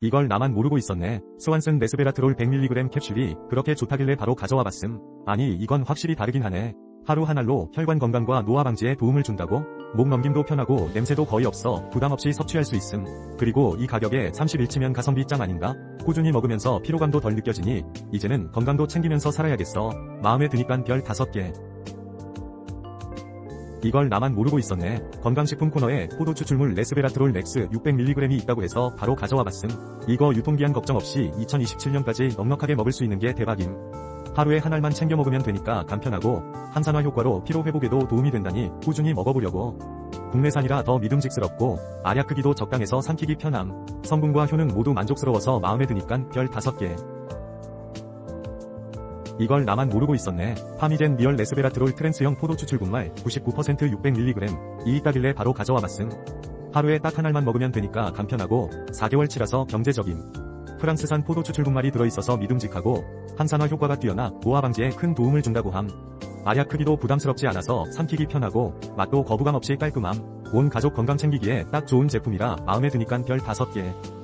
이걸 나만 모르고 있었네. 스완슨 레스베라트롤 100mg 캡슐이 그렇게 좋다길래 바로 가져와 봤음. 아니 이건 확실히 다르긴 하네. 하루 한 알로 혈관 건강과 노화 방지에 도움을 준다고? 목 넘김도 편하고 냄새도 거의 없어 부담 없이 섭취할 수 있음. 그리고 이 가격에 31치면 가성비 짱 아닌가? 꾸준히 먹으면서 피로감도 덜 느껴지니 이제는 건강도 챙기면서 살아야겠어. 마음에 드니깐 별 5개. 이걸 나만 모르고 있었네. 건강식품 코너에 포도 추출물 레스베라트롤 맥스 600mg이 있다고 해서 바로 가져와 봤음. 이거 유통기한 걱정 없이 2027년까지 넉넉하게 먹을 수 있는 게 대박임. 하루에 한 알만 챙겨 먹으면 되니까 간편하고 항산화 효과로 피로 회복에도 도움이 된다니 꾸준히 먹어보려고. 국내산이라 더 믿음직스럽고 알약 크기도 적당해서 삼키기 편함. 성분과 효능 모두 만족스러워서 마음에 드니깐 별 5개. 이걸 나만 모르고 있었네. 파미젠 리얼 레스베라트롤 트랜스형 포도 추출분말 99% 600mg 이 있다길래 바로 가져와 봤음. 하루에 딱 한 알만 먹으면 되니까 간편하고 4개월치라서 경제적임. 프랑스산 포도 추출분말이 들어있어서 믿음직하고 항산화 효과가 뛰어나 노화 방지에 큰 도움을 준다고 함. 알약 크기도 부담스럽지 않아서 삼키기 편하고 맛도 거부감 없이 깔끔함. 온 가족 건강 챙기기에 딱 좋은 제품이라 마음에 드니깐 별 5개.